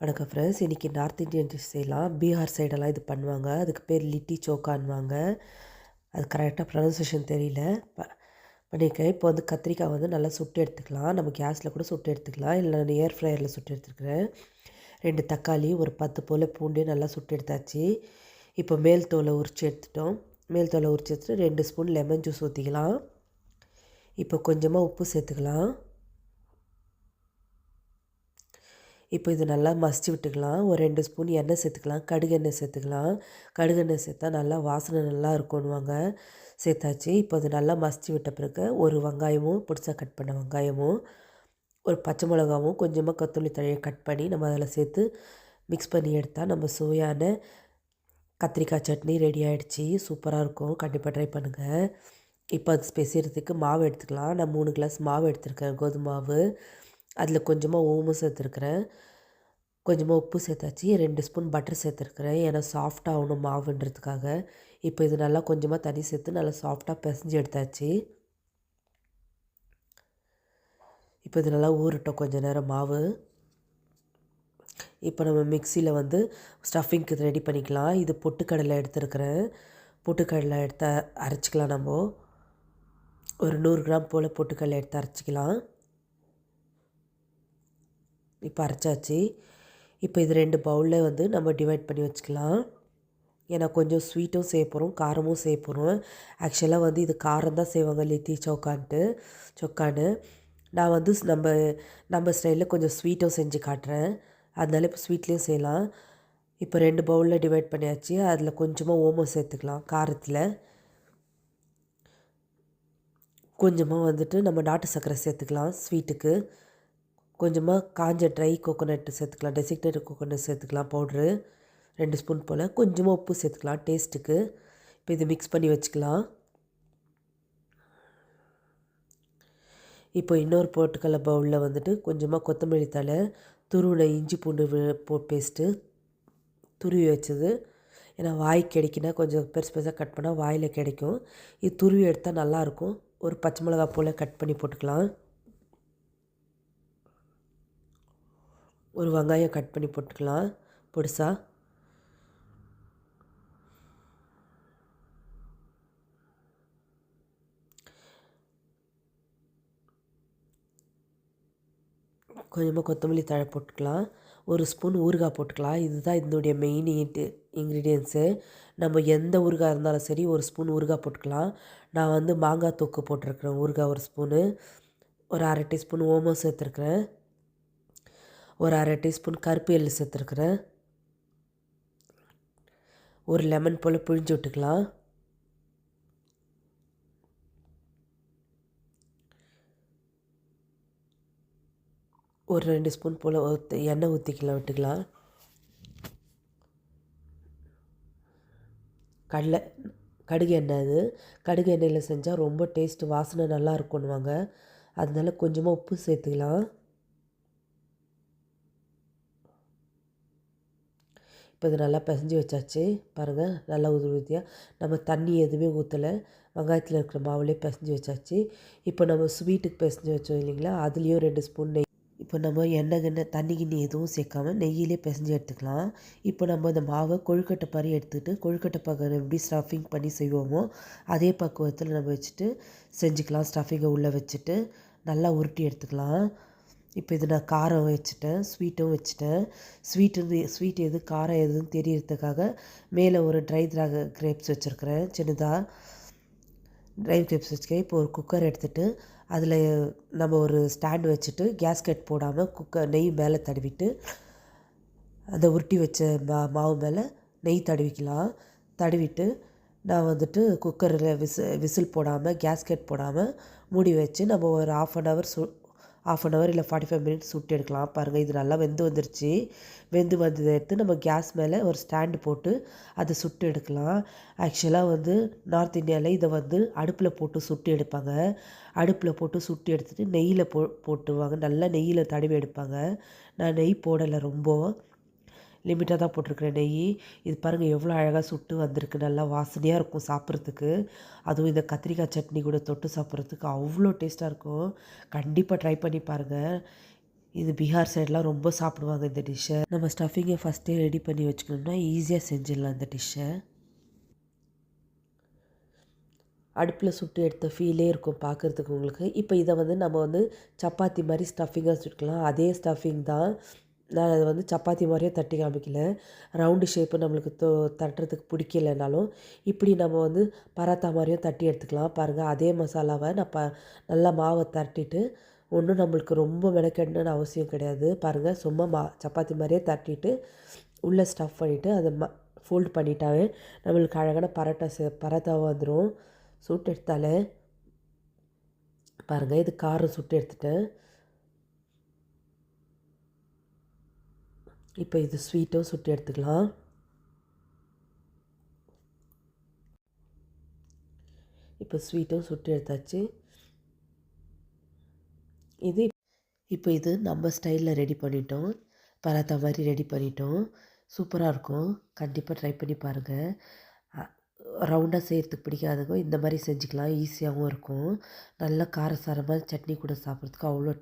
வணக்கம் ஃப்ரெண்ட்ஸ் இன்றைக்கி north Indian dish செய்யலாம். பீகார் சைடெல்லாம் இது பண்ணுவாங்க. அதுக்கு பேர் லிட்டி சோக்கான்வாங்க அது கரெக்டாக ப்ரொனன்சியேஷன் தெரியல. ப பண்ணியிருக்கேன். இப்போ வந்து கத்திரிக்காய் வந்து நல்லா சுட்டு எடுத்துக்கலாம். நம்ம கேஸில் கூட சுட்டு எடுத்துக்கலாம். இல்லை நான் ஏர் ஃப்ரையரில் சுட்டு எடுத்துருக்கிறேன். ரெண்டு தக்காளி ஒரு பத்து போல் பூண்டு நல்லா சுட்டு எடுத்தாச்சு. இப்போ மேல் தோலை உரித்து எடுத்துட்டோம். மேல் தோலை உரித்து எடுத்துட்டு ரெண்டு ஸ்பூன் லெமன் ஜூஸ் ஊற்றிக்கலாம் இப்போ கொஞ்சமாக உப்பு சேர்த்துக்கலாம். இப்போ இது நல்லா மசிச்சு விட்டுக்கலாம். ஒரு ரெண்டு ஸ்பூன் எண்ணெய் சேர்த்துக்கலாம். கடுகு எண்ணெய் சேர்த்துக்கலாம். கடுகு எண்ணெய் சேர்த்தா நல்லா வாசனை நல்லா இருக்கும்னுவாங்க. சேர்த்தாச்சு. இப்போ அது நல்லா மசிச்சு விட்ட பிறகு ஒரு வெங்காயமும் பிடிச்சா கட் பண்ண வெங்காயமும் ஒரு பச்சை மிளகாவும் கொஞ்சமாக கொத்தமல்லி தழையை கட் பண்ணி நம்ம அதில் சேர்த்து மிக்ஸ் பண்ணி எடுத்தால் நம்ம சுவையான கத்திரிக்காய் சட்னி ரெடி ஆகிடுச்சி சூப்பராக இருக்கும். கண்டிப்பாக ட்ரை பண்ணுங்கள் இப்போ அது ஸ்பெசியறதுக்கு மாவு எடுத்துக்கலாம். நான் மூணு கிளாஸ் மாவு எடுத்துருக்கேன். கோதுமை மாவு. அதில் கொஞ்சமாக ஓமம் சேர்த்துருக்குறேன். கொஞ்சமாக உப்பு சேர்த்தாச்சு. ரெண்டு ஸ்பூன் பட்டர் சேர்த்துருக்குறேன். ஏன்னா சாஃப்டாகணும் மாவுன்றதுக்காக. இப்போ இது நல்லா கொஞ்சமாக தண்ணி சேர்த்து நல்லா சாஃப்டாக பிசைஞ்சு எடுத்தாச்சு. இப்போ இது நல்லா ஊறட்டும் கொஞ்சம் நேரம் மாவு. இப்போ நம்ம மிக்சியில் வந்து ஸ்டஃபிங்க்கு ரெடி பண்ணிக்கலாம். இது பொட்டுக்கடலை எடுத்துருக்குறேன். பொட்டுக்கடலை எடுத்து அரைச்சிக்கலாம் நம்ம. ஒரு நூறு கிராம் போல் பொட்டுக்கடலை எடுத்து அரைச்சிக்கலாம். இப்போ அரைச்சாச்சு இப்போ இது ரெண்டு பவுலில் வந்து நம்ம டிவைட் பண்ணி வச்சுக்கலாம். ஏன்னா கொஞ்சம் ஸ்வீட்டும் செய்ய போகிறோம் காரமும் செய்ய போகிறோம் ஆக்சுவலாக வந்து இது காரம் தான் செய்வாங்க லித்தி சோக்கான்ட்டு சொக்கான்னு நான் வந்து நம்ம நம்ம ஸ்டைலில் கொஞ்சம் ஸ்வீட்டும் செஞ்சு காட்டுறேன். அதனால இப்போ ஸ்வீட்லேயும் செய்யலாம். இப்போ ரெண்டு பவுலில் டிவைட் பண்ணியாச்சு. அதில் கொஞ்சமாக ஓமம் சேர்த்துக்கலாம் காரத்தில். கொஞ்சமாக வந்துட்டு நம்ம நாட்டு சர்க்கரை சேர்த்துக்கலாம் ஸ்வீட்டுக்கு கொஞ்சமாக காஞ்ச ட்ரை கோகோனட் சேர்த்துக்கலாம் டெசிக்னேட் கோகோனட் சேர்த்துக்கலாம் பவுட்ரு ரெண்டு ஸ்பூன் போல். கொஞ்சமாக உப்பு சேர்த்துக்கலாம் டேஸ்ட்டுக்கு இப்போ இது மிக்ஸ் பண்ணி வச்சுக்கலாம். இப்போ இன்னொரு போட்டுக்கல பவுலில் வந்துட்டு கொஞ்சமாக கொத்தமல்லி தலை துருவின இஞ்சி பூண்டு போ பேஸ்ட்டு துருவி வச்சது. ஏன்னா வாய் கிடைக்குன்னா கொஞ்சம் பெருசு பெருசாக கட் பண்ணால் வாயில் கிடைக்கும். இது துருவி எடுத்தால் நல்லாயிருக்கும் ஒரு பச்சை மிளகா போல் கட் பண்ணி போட்டுக்கலாம். ஒரு வெங்காயம் கட் பண்ணி போட்டுக்கலாம். பொடிசா. கொஞ்சமாக கொத்தமல்லி தழை போட்டுக்கலாம். ஒரு ஸ்பூன் ஊறுகாய் போட்டுக்கலாம். இதுதான் இதனுடைய மெயின் இன்க்ரீடியன்ஸு நம்ம எந்த ஊறுகாய் இருந்தாலும் சரி ஒரு ஸ்பூன் ஊறுகாய் போட்டுக்கலாம். நான் வந்து மாங்காய் தொக்கு போட்டிருக்கிறேன் ஊறுகாய் ஒரு ஸ்பூனு. ஒரு அரை டீஸ்பூன் ஓமம் சேர்த்துருக்குறேன். ஒரு அரை டீஸ்பூன் கருப்பு எள்ளு சேர்த்துருக்குறேன். ஒரு லெமன் போல் புழிஞ்சு விட்டுக்கலாம். ஒரு ரெண்டு ஸ்பூன் போல் ஊற்றி எண்ணெய் ஊற்றிக்கலாம் விட்டுக்கலாம். கடலை கடுகு எண்ணெய் அது. கடுகு எண்ணெயில் செஞ்சால் ரொம்ப டேஸ்ட்டு வாசனை நல்லா இருக்கும்னுவாங்க. அதனால கொஞ்சமாக உப்பு சேர்த்துக்கலாம். இப்போ இது நல்லா பிசைஞ்சு வச்சாச்சு. பாருங்கள் நல்லா உதிரி உதிரியாக நம்ம தண்ணி எதுவுமே ஊற்றலை வெங்காயத்தில் இருக்கிற மாவுலேயே பிசைஞ்சு வச்சாச்சு. இப்போ நம்ம ஸ்வீட்டுக்கு பிசைஞ்சு வச்சோம் இல்லைங்களா? அதுலேயும் ரெண்டு ஸ்பூன் நெய். இப்போ நம்ம எண்ணெய் கிண்ணெய் தண்ணி கிண்ணி எதுவும் சேர்க்காம நெய்யிலே பிசைஞ்சு எடுத்துக்கலாம். இப்போ நம்ம இந்த மாவை கொழுக்கட்டை பாரி எடுத்துக்கிட்டு கொழுக்கட்டை பக்கம் எப்படி ஸ்டஃபிங் பண்ணி செய்வோமோ அதே பக்குவத்தில் நம்ம வச்சுட்டு செஞ்சுக்கலாம். ஸ்டஃபிங்கை உள்ளே வச்சுட்டு நல்லா உருட்டி எடுத்துக்கலாம். இப்போ இது நான் காரம் வச்சுட்டேன் ஸ்வீட்டும் வச்சுட்டேன் ஸ்வீட்டு ஸ்வீட் எது காரம் எதுன்னு தெரியறதுக்காக மேலே ஒரு ட்ரை திராக கிரேப்ஸ் வச்சுருக்கிறேன். சின்னதாக ட்ரை கிரேப்ஸ் வச்சுக்கேன் இப்போ ஒரு குக்கர் எடுத்துகிட்டு அதில் நம்ம ஒரு ஸ்டாண்டு வச்சுட்டு கேஸ்கெட் போடாமல் குக்கர் நெய் மேலே தடவிட்டு அந்த உருட்டி வச்ச மா மாவு மேலே நெய் தடவிக்கலாம். தடவிட்டு நான் வந்துட்டு குக்கரில் விசில் விசில் போடாமல் கேஸ்கெட் போடாமல் மூடி வச்சு நம்ம ஒரு ஆஃப் அன் ஹவர் சு ஆஃப் அன் ஹவர் இல்லை ஃபார்ட்டி ஃபைவ் மினிட்ஸ் சுட்டு எடுக்கலாம். பாருங்கள் இது நல்லா வெந்து வந்துருச்சு. வெந்து வந்ததை எடுத்து நம்ம கேஸ் மேலே ஒரு ஸ்டாண்டு போட்டு அதை சுட்டு எடுக்கலாம். ஆக்சுவலாக வந்து நார்த் இந்தியாவில் இதை வந்து அடுப்பில் போட்டு சுட்டு எடுப்பாங்க. அடுப்பில் போட்டு சுட்டு எடுத்துகிட்டு நெய்யில் போ போட்டுருவாங்க நல்லா நெய்யில் தடவி எடுப்பாங்க. நான் நெய் போடலை ரொம்ப. லிமிட்டாக தான் போட்டிருக்கிறேன் நெய். இது பாருங்கள் எவ்வளோ அழகாக சுட்டு வந்திருக்கு. நல்லா வாசனையாக இருக்கும் சாப்பிட்றதுக்கு. அதுவும் இந்த கத்திரிக்காய் சட்னி கூட தொட்டு சாப்பிட்றதுக்கு அவ்வளோ டேஸ்ட்டாக இருக்கும். கண்டிப்பாக ட்ரை பண்ணி பாருங்கள் இது பீகார் சைடெலாம் ரொம்ப சாப்பிடுவாங்க இந்த டிஷ்ஷை நம்ம ஸ்டஃபிங்கை ஃபஸ்ட்டே ரெடி பண்ணி வச்சுக்கணும்னா ஈஸியாக செஞ்சிடலாம் இந்த டிஷ்ஷை அடுப்பில் சுட்டு எடுத்த ஃபீலே இருக்கும் பார்க்குறதுக்கு உங்களுக்கு. இப்போ இதை வந்து நம்ம வந்து சப்பாத்தி மாதிரி ஸ்டஃபிங்காக சுட்டுக்கலாம். அதே ஸ்டஃபிங் தான் நான் அதை வந்து சப்பாத்தி மாதிரியே தட்டி காமிக்கல. ரவுண்டு ஷேப்பு நம்மளுக்கு தோ தட்டுறதுக்கு பிடிக்கலைனாலும் இப்படி நம்ம வந்து பராத்தா மாதிரியும் தட்டி எடுத்துக்கலாம். பாருங்கள் அதே மசாலாவை நான் ப நல்லா மாவை தட்டிட்டு ஒன்றும் நம்மளுக்கு ரொம்ப மெனக்கெடணுன்னு அவசியம் கிடையாது. பாருங்கள் சும்மா மா சப்பாத்தி மாதிரியே தட்டிட்டு உள்ளே ஸ்டஃப் பண்ணிவிட்டு அதை ம ஃபோல்ட் பண்ணிட்டாவே நம்மளுக்கு அழகான பரோட்டா சே பரோட்டாவாக வந்துடும் சுட்டு எடுத்தாலே பாருங்கள் இது காரம் சுட்டு எடுத்துட்டேன். இப்போ இது ஸ்வீட்டும் சுட்டு எடுத்துக்கலாம். இப்போ ஸ்வீட்டும் சுட்டு எடுத்தாச்சு. இது இப்போ இது நம்ம ஸ்டைலில் ரெடி பண்ணிட்டோம். பராத்தா மாதிரி ரெடி பண்ணிட்டோம். சூப்பராக இருக்கும். கண்டிப்பாக ட்ரை பண்ணி பாருங்கள் ரவுண்டாக செய்கிறதுக்கு பிடிக்காதவங்க இந்த மாதிரி செஞ்சுக்கலாம். ஈஸியாகவும் இருக்கும். நல்லா காரசாரமாக சட்னி கூட சாப்பிட்றதுக்கு அவ்வளோ